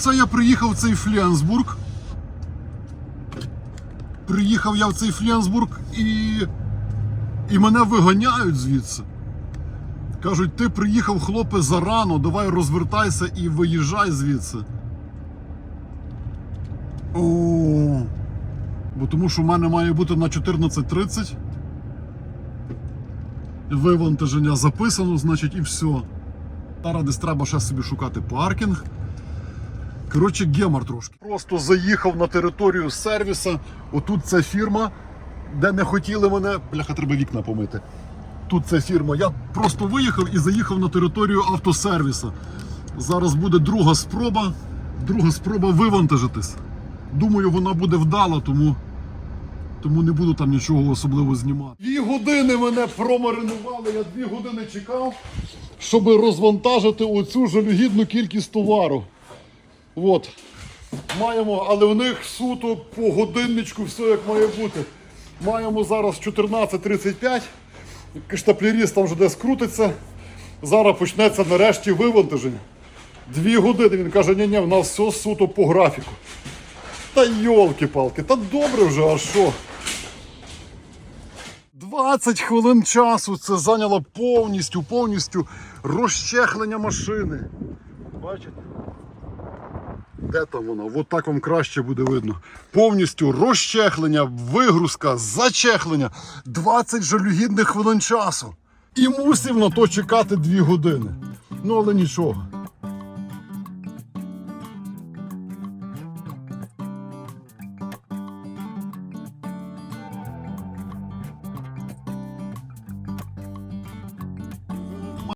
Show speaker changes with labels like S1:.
S1: Це я приїхав в цей Фленсбург. Приїхав я в цей Фленсбург і. І мене виганяють звідси. Кажуть, ти приїхав, хлопець, зарано, давай розвертайся і виїжджай звідси. О, бо тому що в мене має бути на 14.30. Вивантаження записано, значить, і все. Зараз десь треба ще собі шукати паркінг. Коротше, гемор трошки. Просто заїхав на територію сервіса. Отут ця фірма, де не хотіли мене. Бляха, треба вікна помити. Тут ця фірма. Я просто виїхав і заїхав на територію автосервіса. Зараз буде друга спроба. Друга спроба вивантажитись. Думаю, вона буде вдала, тому, тому не буду там нічого особливо знімати. Дві години мене промаринували, я дві години чекав, щоб розвантажити оцю жалюгідну кількість товару. От. Маємо, але в них суто по годинничку все як має бути. Маємо зараз 14.35. Штаплеріст там вже десь крутиться. Зараз почнеться нарешті вивантаження. Дві години. Він каже, ні ні в нас все суто по графіку. Та йолки-палки, та добре вже, а що? 20 хвилин часу це зайняло повністю, повністю розчехлення машини. Бачите? Де там вона? От так вам краще буде видно. Повністю розчехлення, вигрузка, зачехлення. 20 жалюгідних хвилин часу. І мусив на то чекати 2 години. Ну але нічого.